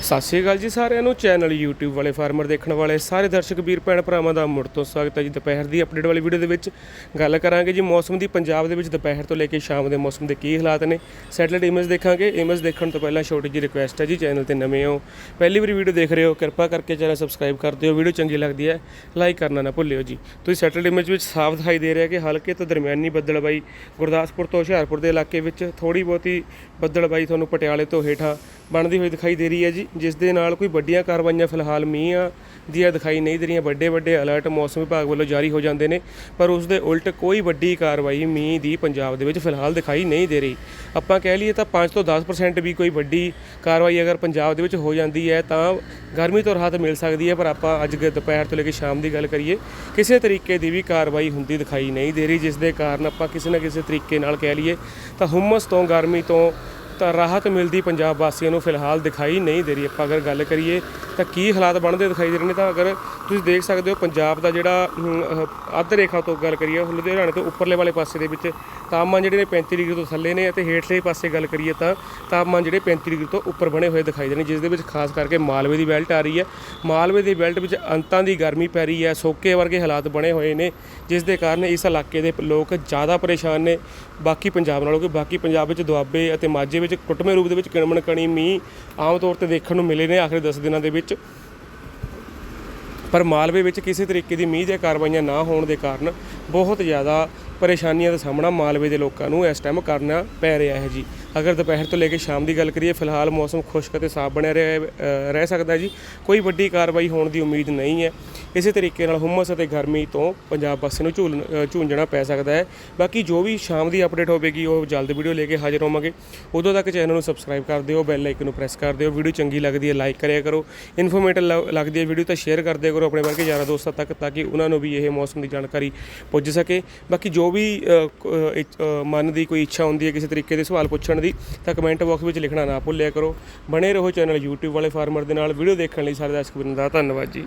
ਸਤਿ ਸ਼੍ਰੀ ਅਕਾਲ ਜੀ ਸਾਰਿਆਂ ਨੂੰ। ਚੈਨਲ YouTube ਵਾਲੇ ਫਾਰਮਰ ਦੇਖਣ ਵਾਲੇ ਸਾਰੇ ਦਰਸ਼ਕ, ਵੀਰ ਭੈਣ ਭਰਾਵਾਂ ਦਾ ਮੁੜ ਤੋਂ ਸਵਾਗਤ ਹੈ ਜੀ ਦੁਪਹਿਰ ਦੀ ਅਪਡੇਟ ਵਾਲੀ ਵੀਡੀਓ ਦੇ ਵਿੱਚ। ਗੱਲ ਕਰਾਂਗੇ ਜੀ ਮੌਸਮ ਦੀ, ਪੰਜਾਬ ਦੇ ਵਿੱਚ ਦੁਪਹਿਰ ਤੋਂ ਲੈ ਕੇ ਸ਼ਾਮ ਦੇ ਮੌਸਮ ਦੇ ਕੀ ਹਾਲਾਤ ਨੇ। ਸੈਟਲਾਈਟ ਇਮੇਜ ਦੇਖਾਂਗੇ। ਇਮੇਜ ਦੇਖਣ ਤੋਂ ਪਹਿਲਾਂ ਛੋਟੀ ਜਿਹੀ ਰਿਕੁਐਸਟ ਹੈ ਜੀ ਚੈਨਲ ਤੇ ਨਵੇਂ ਹੋ। ਪਹਿਲੀ ਵਾਰੀ ਵੀਡੀਓ ਦੇਖ ਰਹੇ ਹੋ, ਕਿਰਪਾ ਕਰਕੇ ਚੈਨਲ ਸਬਸਕ੍ਰਾਈਬ ਕਰ ਦਿਓ। ਵੀਡੀਓ ਚੰਗੀ ਲੱਗਦੀ ਹੈ ਲਾਈਕ ਕਰਨਾ ਨਾ ਭੁੱਲਿਓ ਜੀ। ਤੁਸੀਂ ਸੈਟਲਾਈਟ ਇਮੇਜ ਵਿੱਚ ਸਾਫ਼ ਦਿਖਾਈ ਦੇ ਰਿਹਾ ਕਿ ਹਲਕੇ ਤੋਂ ਦਰਮਿਆਨੀ ਬੱਦਲਬਾਈ ਗੁਰਦਾਸਪੁਰ ਤੋਂ ਹੁਸ਼ਿਆਰਪੁਰ ਦੇ ਇਲਾਕੇ ਵਿੱਚ ਥੋੜੀ ਬਹੁਤੀ ਬੱਦਲਬਾਈ ਤੁਹਾਨੂੰ ਪਟਿਆਲੇ ਤੋਂ ਹੇਠਾਂ ਬਣਦੀ ਹੋਈ ਦਿਖਾਈ ਦੇ ਰਹੀ ਹੈ ਜੀ, ਜਿਸ ਦੇ ਨਾਲ ਕੋਈ ਵੱਡੀਆਂ ਕਾਰਵਾਈਆਂ ਫਿਲਹਾਲ ਮੀਂਹ ਆ ਦੀਆਂ ਦਿਖਾਈ ਨਹੀਂ ਦੇ ਰਹੀਆਂ, ਵੱਡੇ ਵੱਡੇ ਅਲਰਟ ਮੌਸਮ ਵਿਭਾਗ ਵੱਲੋਂ ਜਾਰੀ ਹੋ ਜਾਂਦੇ ਨੇ, ਪਰ ਉਸ ਦੇ ਉਲਟ ਕੋਈ ਵੱਡੀ ਕਾਰਵਾਈ ਮੀਂਹ ਦੀ ਪੰਜਾਬ ਦੇ ਵਿੱਚ ਫਿਲਹਾਲ ਦਿਖਾਈ ਨਹੀਂ ਦੇ ਰਹੀ। ਆਪਾਂ ਕਹਿ ਲਈਏ ਤਾਂ 5 ਤੋਂ 10% ਵੀ ਕੋਈ ਵੱਡੀ ਕਾਰਵਾਈ ਅਗਰ ਪੰਜਾਬ ਦੇ ਵਿੱਚ ਹੋ ਜਾਂਦੀ ਹੈ, ਤਾਂ ਗਰਮੀ ਤੋਂ ਰਾਹਤ ਮਿਲ ਸਕਦੀ ਹੈ, ਪਰ ਆਪਾਂ ਅੱਜ ਦੁਪਹਿਰ ਤੋਂ ਲੈ ਕੇ ਸ਼ਾਮ ਦੀ ਗੱਲ ਕਰੀਏ, ਕਿਸੇ ਤਰੀਕੇ ਦੀ ਵੀ ਕਾਰਵਾਈ ਹੁੰਦੀ ਦਿਖਾਈ ਨਹੀਂ ਦੇ ਰਹੀ, ਜਿਸ ਦੇ ਕਾਰਨ ਆਪਾਂ ਕਿਸੇ ਨਾ ਕਿਸੇ ਤਰੀਕੇ ਨਾਲ ਕਹਿ ਲਈਏ ਤਾਂ ਹੁਮਸ ਤੋਂ, ਗਰਮੀ ਤੋਂ ਤਾਂ ਰਾਹਤ ਮਿਲਦੀ ਪੰਜਾਬ ਵਾਸੀਆਂ ਨੂੰ ਫਿਲਹਾਲ ਦਿਖਾਈ ਨਹੀਂ ਦੇ ਰਹੀ। ਆਪਾਂ ਅਗਰ ਗੱਲ ਕਰੀਏ ਤਾਂ ਕੀ ਹਾਲਾਤ ਬਣਦੇ ਦਿਖਾਈ ਦੇ ਰਹੇ ਨੇ ਤਾਂ ਅਗਰ ਤੁਸੀਂ ਦੇਖ ਸਕਦੇ ਹੋ ਪੰਜਾਬ ਦਾ ਜਿਹੜਾ ਅੱਧ ਰੇਖਾ ਤੋਂ ਗੱਲ ਕਰੀਏ ਲੁਧਿਆਣੇ ਤੋਂ ਉੱਪਰਲੇ ਵਾਲੇ ਪਾਸੇ ਦੇ ਵਿੱਚ ਤਾਪਮਾਨ ਜਿਹੜੇ ਨੇ 35 ਡਿਗਰੀ ਤੋਂ ਥੱਲੇ ਨੇ ਅਤੇ ਹੇਠਲੇ ਪਾਸੇ ਗੱਲ ਕਰੀਏ ਤਾਂ ਤਾਪਮਾਨ ਜਿਹੜੇ 35 ਡਿਗਰੀ ਤੋਂ ਉੱਪਰ ਬਣੇ ਹੋਏ ਦਿਖਾਈ ਦੇ ਰਹੇ ਨੇ, ਜਿਸ ਦੇ ਵਿੱਚ ਖਾਸ ਕਰਕੇ ਮਾਲਵੇ ਦੀ ਬੈਲਟ ਆ ਰਹੀ ਹੈ। ਮਾਲਵੇ ਦੀ ਬੈਲਟ ਵਿੱਚ ਅੰਤਾਂ ਦੀ ਗਰਮੀ ਪੈ ਰਹੀ ਹੈ, ਸੋਕੇ ਵਰਗੇ ਹਾਲਾਤ ਬਣੇ ਹੋਏ ਨੇ, ਜਿਸ ਦੇ ਕਾਰਨ ਇਸ ਇਲਾਕੇ ਦੇ ਲੋਕ ਜ਼ਿਆਦਾ ਪਰੇਸ਼ਾਨ ਨੇ। ਬਾਕੀ ਪੰਜਾਬ ਨਾਲੋਂ ਕਿ ਬਾਕੀ ਪੰਜਾਬ ਵਿੱਚ ਦੁਆਬੇ ਅਤੇ ਮਾਝੇ ਵਿੱਚ ਕੁੱਟਵੇਂ ਰੂਪ ਦੇ ਵਿੱਚ ਕਿਣਮਣ ਕਣੀ ਮੀਂਹ ਆਮ ਤੌਰ ਤੇ ਦੇਖਣ ਨੂੰ ਮਿਲੇ ਨੇ ਆਖਰੀ 10 ਦਿਨਾਂ ਦੇ ਵਿੱਚ। ਪਰ ਮਾਲਵੇ ਵਿੱਚ ਕਿਸੇ ਤਰੀਕੇ ਦੀ ਮੀਂਹ ਦੀਆਂ ਕਾਰਵਾਈਆਂ ਨਾ ਹੋਣ ਦੇ ਕਾਰਨ ਬਹੁਤ ਜ਼ਿਆਦਾ ਪਰੇਸ਼ਾਨੀਆਂ ਦਾ ਸਾਹਮਣਾ ਮਾਲਵੇ ਦੇ ਲੋਕਾਂ ਨੂੰ ਇਸ ਟਾਈਮ ਕਰਨਾ ਪੈ ਰਿਹਾ ਹੈ ਜੀ। ਅਗਰ ਦੁਪਹਿਰ ਤੋਂ ਲੈ ਕੇ ਸ਼ਾਮ ਦੀ ਗੱਲ ਕਰੀਏ, ਫਿਲਹਾਲ ਮੌਸਮ ਖੁਸ਼ਕ ਅਤੇ ਸਾਫ਼ ਬਣਿਆ ਰਹਿ ਰਹਿ ਸਕਦਾ ਜੀ। ਕੋਈ ਵੱਡੀ ਕਾਰਵਾਈ ਹੋਣ ਦੀ ਉਮੀਦ ਨਹੀਂ ਹੈ। ਇਸੇ ਤਰੀਕੇ ਨਾਲ ਹੁਮਸ ਅਤੇ ਗਰਮੀ ਤੋਂ ਪੰਜਾਬ ਵਾਸੀਆਂ ਨੂੰ ਝੂਲ ਅ, ਝੂੰਝਣਾ ਪੈ ਸਕਦਾ ਹੈ। ਬਾਕੀ ਜੋ ਵੀ ਸ਼ਾਮ ਦੀ ਅਪਡੇਟ ਹੋਵੇਗੀ ਉਹ ਜਲਦ ਵੀਡੀਓ ਲੈ ਕੇ ਹਾਜ਼ਰ ਹੋਵਾਂਗੇ। ਉਦੋਂ ਤੱਕ ਚੈਨਲ ਨੂੰ ਸਬਸਕ੍ਰਾਈਬ ਕਰ ਦਿਓ ਬੈਲ ਆਈਕਨ ਨੂੰ ਪ੍ਰੈਸ ਕਰ ਦਿਓ। ਵੀਡੀਓ ਚੰਗੀ ਲੱਗਦੀ ਹੈ ਲਾਈਕ ਕਰਿਆ ਕਰੋ। ਇਨਫੋਰਮੇਟਿਵ ਲੱਗਦੀ ਹੈ ਵੀਡੀਓ ਤਾਂ ਸ਼ੇਅਰ ਕਰ ਦਿਆ ਕਰੋ ਆਪਣੇ ਵਰਗੇ ਯਾਰਾਂ ਦੋਸਤਾਂ ਤੱਕ ਤਾਂ ਕਿ ਉਹਨਾਂ ਨੂੰ ਵੀ ਇਹ ਮੌਸਮ ਦੀ ਜਾਣਕਾਰੀ ਪੁੱਜ ਸਕੇ। ਬਾਕੀ ਜੋ ਵੀ ਮਨ ਦੀ ਕੋਈ ਇੱਛਾ ਹੁੰਦੀ ਹੈ ਕਿਸੇ ਤਰੀਕੇ ਦੇ ਸਵਾਲ ਪੁੱਛਣ ਦੀ ਤਾਂ ਕਮੈਂਟ ਬਾਕਸ ਵਿੱਚ ਲਿਖਣਾ ਨਾ ਭੁੱਲਿਆ ਕਰੋ। ਬਣੇ ਰਹੋ ਚੈਨਲ YouTube ਵਾਲੇ ਫਾਰਮਰ ਦੇ ਨਾਲ। ਵੀਡੀਓ ਦੇਖਣ ਲਈ ਸਾਰੇ ਦਰਸ਼ਕ ਵੀਰਾਂ ਦਾ ਧੰਨਵਾਦ ਜੀ।